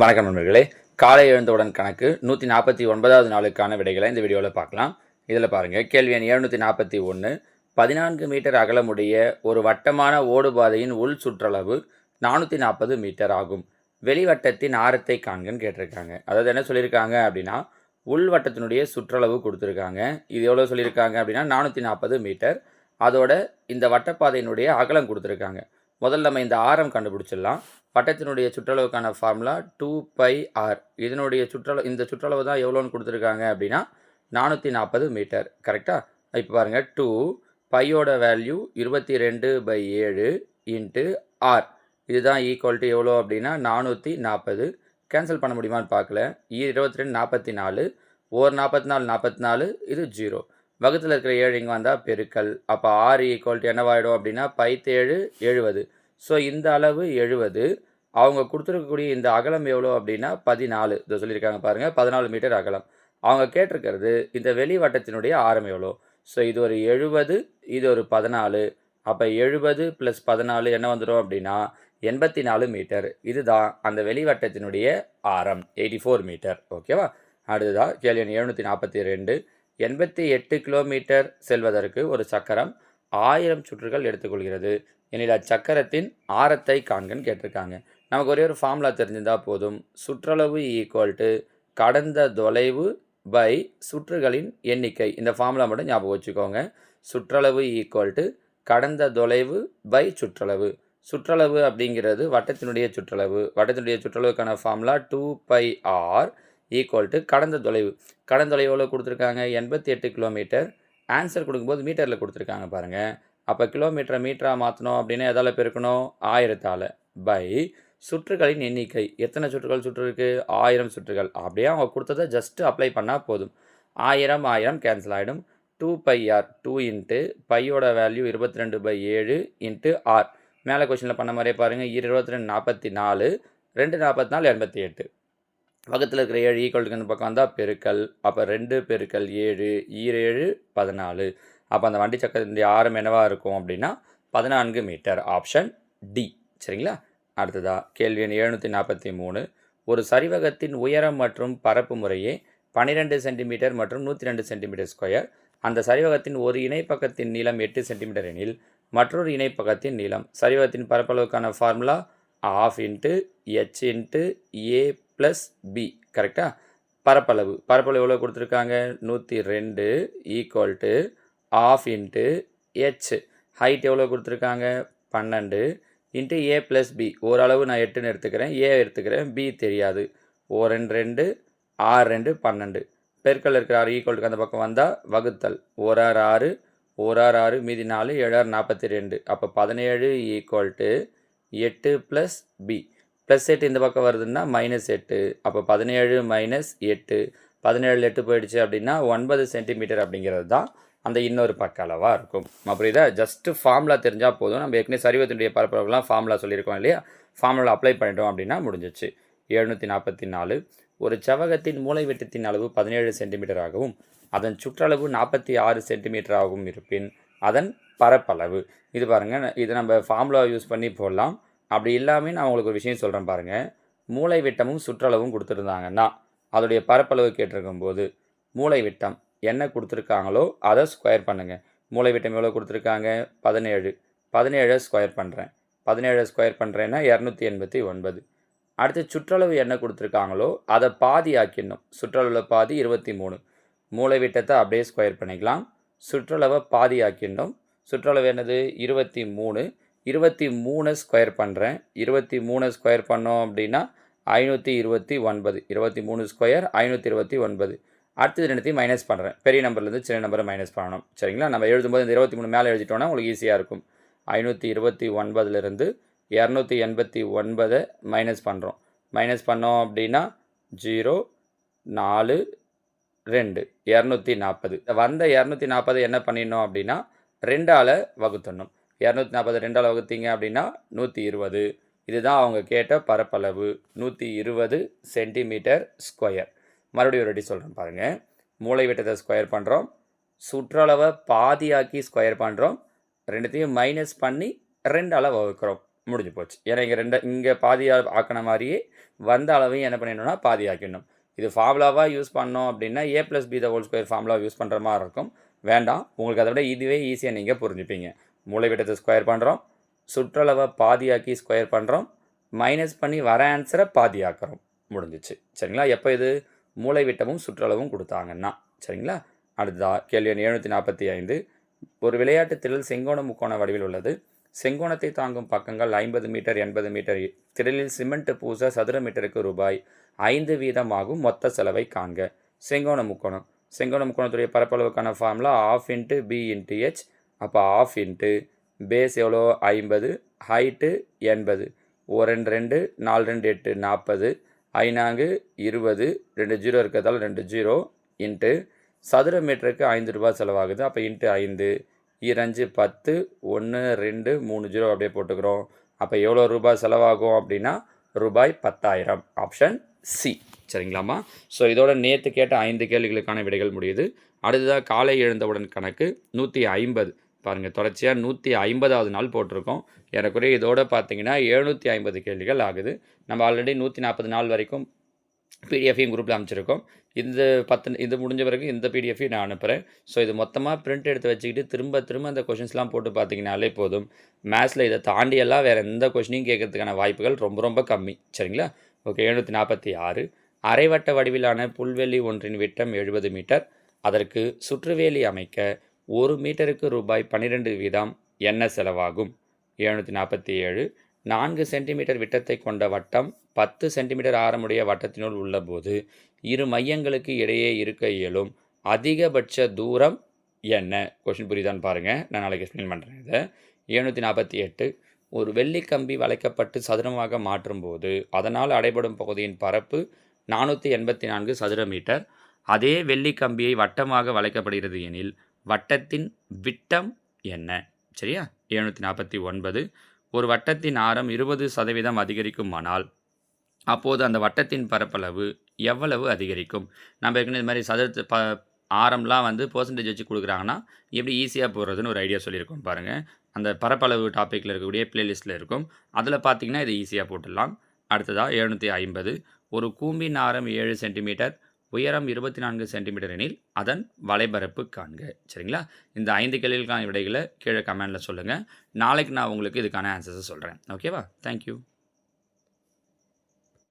வணக்கம் நண்பர்களே. காலை எழுந்தவுடன் கணக்கு நூற்றி நாற்பத்தி ஒன்பதாவது நாளுக்கான விடைகளை இந்த வீடியோவில் பார்க்கலாம். இதில் பாருங்கள் கேள்வி எண் எழுநூற்றி நாற்பத்தி ஒன்று பதினான்கு மீட்டர் அகலமுடைய ஒரு வட்டமான ஓடுபாதையின் உள் சுற்றளவு நானூற்றி நாற்பது மீட்டர் ஆகும். வெளிவட்டத்தின் ஆரத்தை காண்கன்னு கேட்டிருக்காங்க. அதாவது என்ன சொல்லியிருக்காங்க அப்படின்னா உள் வட்டத்தினுடைய சுற்றளவு கொடுத்துருக்காங்க. இது எவ்வளோ சொல்லியிருக்காங்க அப்படின்னா நானூற்றி நாற்பது மீட்டர். அதோட இந்த வட்டப்பாதையினுடைய அகலம் கொடுத்துருக்காங்க. முதல்ல நம்ம இந்த ஆரம் கண்டுபிடிச்சிடலாம். வட்டத்தினுடைய சுற்றளவுக்கான ஃபார்முலா டூ பை ஆர் இதனுடைய சுற்றளவு இந்த சுற்றளவு தான் எவ்வளோன்னு கொடுத்துருக்காங்க அப்படின்னா நானூற்றி நாற்பது மீட்டர் கரெக்டாக இப்போ பாருங்கள் டூ பையோட வேல்யூ இருபத்தி ரெண்டு பை ஏழு இன்ட்டு ஆர் இதுதான் ஈக்குவல்ட்டு எவ்வளோ அப்படின்னா நானூற்றி நாற்பது கேன்சல் பண்ண முடியுமான்னு பார்க்கல. இருபத்தி ரெண்டு நாற்பத்தி நாலு. ஓர் நாற்பத்தி நாலு நாற்பத்தி நாலு இது ஜீரோ வகுத்தில் இருக்கிற ஏழு இங்கே வந்தால் பெருக்கல். அப்போ ஆறு ஈக்குவல்ட்டு என்னவாயிடும் அப்படின்னா பைத்தேழு எழுபது ஸோ இந்த அளவு எழுபது அவங்க கொடுத்துருக்கக்கூடிய இந்த அகலம் எவ்வளோ அப்படின்னா பதினாலு. இதை சொல்லியிருக்காங்க பாருங்கள் பதினாலு மீட்டர் அகலம். அவங்க கேட்டிருக்கிறது இந்த வெளி வட்டத்தினுடைய ஆரம் எவ்வளோ ஸோ இது ஒரு எழுபது இது ஒரு பதினாலு. அப்போ எழுபது ப்ளஸ் பதினாலு என்ன வந்துடும் அப்படின்னா எண்பத்தி நாலு மீட்டர் இதுதான் அந்த வெளிவட்டத்தினுடைய ஆரம் எயிட்டி ஃபோர் மீட்டர் ஓகேவா அடுத்ததாக கேள்வி எழுநூற்றி நாற்பத்தி ரெண்டு. எண்பத்தி எட்டு கிலோமீட்டர் செல்வதற்கு ஒரு சக்கரம் ஆயிரம் சுற்றுகள் எடுத்துக்கொள்கிறது. எனில் அச்சக்கரத்தின் ஆரத்தை காண்கன்னு கேட்டிருக்காங்க. நமக்கு ஒரே ஒரு ஃபார்முலா தெரிஞ்சிருந்தால் போதும். சுற்றளவு ஈக்குவல் டு கடந்த தொலைவு பை சுற்றுகளின் எண்ணிக்கை. இந்த ஃபார்முலா மட்டும் ஞாபகம் வச்சுக்கோங்க. சுற்றளவு ஈக்குவல் டு கடந்த தொலைவு பை சுற்றளவு. சுற்றளவு அப்படிங்கிறது வட்டத்தினுடைய சுற்றளவு. வட்டத்தினுடைய சுற்றளவுக்கான formula two pi R equal to கடந்த தொலைவு. கடந்த தொலைவு எவ்வளோ கொடுத்துருக்காங்க? எண்பத்தி எட்டு கிலோமீட்டர் ஆன்சர் கொடுக்கும்போது மீட்டரில் கொடுத்துருக்காங்க பாருங்கள் அப்போ கிலோமீட்டரை மீட்டராக மாற்றணும் அப்படின்னா எதால் பெருக்கணும்? ஆயிரத்தால். பை சுற்றுகளின் எண்ணிக்கை. எத்தனை சுற்றுகள் சுற்று இருக்குது ஆயிரம் சுற்றுகள். அப்படியே அவங்க கொடுத்ததை ஜஸ்ட்டு அப்ளை பண்ணால் போதும். ஆயிரம் ஆயிரம் கேன்சல் ஆகிடும் two pi R two into பையோட வேல்யூ இருபத்தி ரெண்டு பை ஏழு இன்ட்டு ஆர் மேலே கொஷினில் பண்ண மாதிரியே பாருங்கள் இருபத்தி ரெண்டு நாற்பத்தி நாலு. ரெண்டு நாற்பத்தி நாலு எண்பத்தி எட்டு. பக்கத்தில் இருக்கிற ஏழு ஈக்குவல்ட்டுக்கு இந்த பக்கம் வந்தால் பெருக்கல் அப்போ ரெண்டு பெருக்கல் ஏழு ஈரேழு பதினாலு. அப்போ அந்த வண்டி சக்கரத்தினுடைய ஆரம் என்னவாக இருக்கும் அப்படின்னா பதினான்கு மீட்டர் ஆப்ஷன் டி. சரிங்களா? அடுத்ததா கேள்வி எண் எழுநூற்றி நாற்பத்தி மூணு. ஒரு சரிவகத்தின் உயரம் மற்றும் பரப்பு முறையே பன்னிரெண்டு சென்டிமீட்டர் மற்றும் நூற்றி ரெண்டு சென்டிமீட்டர் ஸ்கொயர். அந்த சரிவகத்தின் ஒரு இணைப்பக்கத்தின் நீளம் எட்டு சென்டிமீட்டர் எனில் மற்றொரு இணைப்பக்கத்தின் நீளம். சரிவகத்தின் பரப்பளவுக்கான formula half into H into A plus B கரெக்டாக பரப்பளவு. பரப்பளவு எவ்வளோ கொடுத்துருக்காங்க? நூற்றி ரெண்டு equal to half into H height எவ்வளோ கொடுத்துருக்காங்க? பன்னெண்டு. இன்ட்டு ஏ ப்ளஸ் பி ஓரளவு நான் எட்டுன்னு எடுத்துக்கிறேன். ஏ எடுத்துக்கிறேன். பி தெரியாது. ஓ ரெண்டு ரெண்டு. ஆறு ரெண்டு பன்னெண்டு. பெருக்கல் இருக்கிற ஆறு ஈக்குவலுக்கு அந்த பக்கம் வந்தால் வகுத்தல். ஓராறு ஆறு ஓராறு ஆறு மீதி நாலு ஏழாறு நாற்பத்தி ரெண்டு. அப்போ பதினேழு ஈக்குவல் டு எட்டு ப்ளஸ் பி ப்ளஸ் எட்டு இந்த பக்கம் வருதுன்னா மைனஸ் எட்டு அப்போ பதினேழு மைனஸ் எட்டு பதினேழு எட்டு போயிடுச்சு அப்படின்னா ஒன்பது சென்டிமீட்டர் அப்படிங்கிறது தான் அந்த இன்னொரு பக்க அளவாக இருக்கும். புரியுதா? ஜஸ்ட்டு ஃபார்முலா தெரிஞ்சால் போதும். நம்ம ஏற்கனவே சரிவத்தினுடைய பரப்பளவுலாம் ஃபார்முலா சொல்லியிருக்கோம் இல்லையா? ஃபார்முலா அப்ளை பண்ணிட்டோம் அப்படின்னா முடிஞ்சிச்சு. எழுநூற்றி நாற்பத்தி நாலு ஒரு செவகத்தின் மூளைவிட்டத்தின் அளவு பதினேழு சென்டிமீட்டர் ஆகவும் அதன் சுற்றளவு நாற்பத்தி ஆறு சென்டிமீட்டர் ஆகவும் இருப்பின் அதன் பரப்பளவு. இது பாருங்கள் இது நம்ம ஃபார்முலா யூஸ் பண்ணி போடலாம். அப்படி இல்லாமல் நான் உங்களுக்கு ஒரு விஷயம் சொல்கிறேன் பாருங்கள் மூளை விட்டமும் சுற்றளவும் கொடுத்துருந்தாங்கன்னா அதோடைய பரப்பளவு கேட்டிருக்கும் போது மூளை விட்டம் என்ன கொடுத்துருக்காங்களோ அதை ஸ்கொயர் பண்ணுங்கள் மூளை விட்டம் எவ்வளோ கொடுத்துருக்காங்க? பதினேழு. பதினேழை ஸ்கொயர் பண்ணுறேன் பதினேழை ஸ்கொயர் பண்ணுறேன்னா இரநூத்தி எண்பத்தி ஒன்பது. அடுத்து சுற்றளவு என்ன கொடுத்துருக்காங்களோ அதை பாதி ஆக்கிடணும் சுற்றளவில் பாதி இருபத்தி மூணு. மூளை விட்டத்தை அப்படியே ஸ்கொயர் பண்ணிக்கலாம். சுற்றளவை பாதி ஆக்கிடணும் சுற்றளவு என்னது? இருபத்தி மூணு. இருபத்தி மூணு ஸ்கொயர் பண்ணுறேன் இருபத்தி மூணு ஸ்கொயர் பண்ணோம் அப்படின்னா ஐநூற்றி இருபத்தி ஒன்பது. இருபத்தி மூணு ஸ்கொயர் ஐநூற்றி இருபத்தி ஒன்பது. அடுத்தது ரெண்டுத்தையும் மைனஸ் பண்ணுறேன் பெரிய நம்பர்லேருந்து சின்ன நம்பரை மைனஸ் பண்ணணும். சரிங்களா? நம்ம எழுதும்போது இந்த இருபத்தி மூணு மேலே எழுதிட்டோன்னா உங்களுக்கு ஈஸியாக இருக்கும். ஐநூற்றி இருபத்தி ஒன்பதுலேருந்து இரநூத்தி எண்பத்தி ஒன்பதை மைனஸ் பண்ணுறோம் மைனஸ் பண்ணோம் அப்படின்னா ஜீரோ நாலு ரெண்டு. இரநூத்தி நாற்பது. வந்த இரநூத்தி நாற்பது என்ன பண்ணிடணும் அப்படின்னா ரெண்டால் வகுத்தணும் இரநூத்தி நாற்பது ரெண்டால் வகுத்தீங்க அப்படின்னா நூற்றி இருபது. இதுதான் அவங்க கேட்ட பரப்பளவு நூற்றி இருபது சென்டிமீட்டர் ஸ்கொயர். மறுபடியும் ஒரு அடி சொல்கிறேன் பாருங்கள் மூளை விட்டத்தை ஸ்கொயர் பண்ணுறோம் சுற்றளவை பாதியாக்கி ஸ்கொயர் பண்ணுறோம் ரெண்டுத்தையும் மைனஸ் பண்ணி ரெண்டால் வகுக்கிறோம். முடிஞ்சு போச்சு. ஏன்னா இங்கே ரெண்டு இங்கே பாதியாக ஆக்கின மாதிரியே வந்த அளவையும் என்ன பண்ணிடணும்னா பாதி ஆக்கிடணும் இது ஃபார்முலாவாக யூஸ் பண்ணோம் அப்படின்னா A plus B the whole square formula use பண்ணுற மாதிரி இருக்கும். வேண்டாம். உங்களுக்கு அதை விட இதுவே ஈஸியாக நீங்கள் புரிஞ்சுப்பீங்க. மூளைவிட்டத்தை ஸ்கொயர் பண்ணுறோம் சுற்றளவை பாதியாக்கி ஸ்கொயர் பண்ணுறோம் மைனஸ் பண்ணி வர ஆன்சரை பாதியாக்குறோம். முடிஞ்சிச்சு. சரிங்களா? எப்போ இது? மூளைவிட்டமும் சுற்றளவும் கொடுத்தாங்கன்னா. சரிங்களா? அடுத்ததா கேள்வி எழுநூற்றி நாற்பத்தி ஐந்து. ஒரு விளையாட்டு திடல் செங்கோண முக்கோண வடிவில் உள்ளது. செங்கோணத்தை தாங்கும் பக்கங்கள் ஐம்பது மீட்டர் எண்பது மீட்டர். திடலில் சிமெண்ட் பூச சதுர மீட்டருக்கு ரூபாய் ஐந்து வீதமாகும் மொத்த செலவை காண்க. செங்கோண முக்கோணம். செங்கோண முக்கோணத்துடைய பரப்பளவுக்கான formula half into B into H அப்போ ஆஃப் இன்ட்டு பேஸ் எவ்வளோ? ஐம்பது. ஹைட்டு எண்பது. ஓ ரெண்டு ரெண்டு நாலு ரெண்டு எட்டு நாற்பது. ஐநான்கு இருபது. ரெண்டு ஜீரோ இருக்கிறதால ரெண்டு ஜீரோ இன்ட்டு சதுர மீட்டருக்கு ஐந்து ரூபாய் செலவாகுது. அப்போ இன்ட்டு ஐந்து இரஞ்சு பத்து ஒன்று ரெண்டு மூணு ஜீரோ அப்படியே போட்டுக்கிறோம். அப்போ எவ்வளோ ரூபாய் செலவாகும் அப்படின்னா ரூபாய் பத்தாயிரம். Option C சரிங்களாம்மா? ஸோ இதோட நேற்று கேட்ட ஐந்து கேள்விகளுக்கான விடைகள் முடியுது. அடுத்ததாக காலை எழுந்தவுடன் கணக்கு நூற்றி ஐம்பது. பாருங்கள் தொடர்ச்சியாக நூற்றி ஐம்பதாவது நாள் போட்டிருக்கோம். எனக்குரிய இதோட பார்த்தீங்கன்னா எழுநூற்றி ஐம்பது கேள்விகள் ஆகுது. நம்ம ஆல்ரெடி நூற்றி நாற்பது நாள் வரைக்கும் பிடிஎஃபையும் குரூப்பில் அமைச்சிருக்கோம் இந்த பத்து இது முடிஞ்ச பிறகு இந்த பிடிஎஃபையும் நான் அனுப்புகிறேன் ஸோ இது மொத்தமாக பிரிண்ட் எடுத்து வச்சுக்கிட்டு திரும்ப திரும்ப அந்த கொஷின்ஸ்லாம் போட்டு பார்த்தீங்கனாலே போதும். மேத்ஸில் இதை தாண்டியெல்லாம் வேறு எந்த கொஷினையும் கேட்கறதுக்கான வாய்ப்புகள் ரொம்ப ரொம்ப கம்மி. சரிங்களா? ஓகே எழுநூற்றி நாற்பத்தி ஆறு அரைவட்ட வடிவிலான புல்வெளி ஒன்றின் விட்டம் எழுபது மீட்டர். அதற்கு சுற்றுவேலி அமைக்க ஒரு மீட்டருக்கு ரூபாய் பன்னிரெண்டு வீதம் என்ன செலவாகும்? எழுநூற்றி நாற்பத்தி ஏழு நான்கு சென்டிமீட்டர் விட்டத்தை கொண்ட வட்டம் பத்து சென்டிமீட்டர் ஆரமுடைய வட்டத்தினுள் உள்ளபோது இரு மையங்களுக்கு இடையே இருக்க இயலும். அதிகபட்ச தூரம் என்ன? கொஷின் புரியுதான்னு பாருங்கள் நான் நாளைக்கு எக்ஸ்பிளைன் பண்ணுறேன் இதை. எழுநூற்றி நாற்பத்தி எட்டு ஒரு வெள்ளி கம்பி வளைக்கப்பட்டு சதுரமாக மாற்றும்போது அதனால் அடைபடும் பகுதியின் பரப்பு நானூற்றி எண்பத்தி நான்கு சதுர மீட்டர். அதே வெள்ளி கம்பியை வட்டமாக வளைக்கப்படுகிறது எனில் வட்டத்தின் விட்டம் என்ன? சரியா? எழுநூற்றி நாற்பத்தி ஒன்பது. ஒரு வட்டத்தின் ஆரம் இருபது சதவீதம் அதிகரிக்குமானால் அப்போது அந்த வட்டத்தின் பரப்பளவு எவ்வளவு அதிகரிக்கும்? நம்ம ஏற்கனவே இது மாதிரி சதுரத்து ப ஆரம்லாம் வந்து பர்சன்டேஜ் வச்சு கொடுக்குறாங்கன்னா எப்படி ஈஸியாக போடுறதுன்னு ஒரு ஐடியா சொல்லியிருக்கோம் பாருங்கள் அந்த பரப்பளவு டாப்பிக்கில் இருக்கக்கூடிய பிளேலிஸ்ட்டில் இருக்கும். அதில் பார்த்தீங்கன்னா இது ஈஸியாக போட்டுடலாம். அடுத்ததாக எழுநூற்றி ஐம்பது. ஒரு கூம்பின் ஆரம் ஏழு சென்டிமீட்டர் உயரம் இருபத்தி நான்கு சென்டிமீட்டர் எனில் அதன் வலைபரப்பு காண்க. சரிங்களா? இந்த ஐந்து கேள்விகளுக்கான விடைகளை கீழே கமெண்டில் சொல்லுங்கள் நாளைக்கு நான் உங்களுக்கு இதுக்கான ஆன்சர்ஸை சொல்கிறேன் ஓகேவா தேங்க்யூ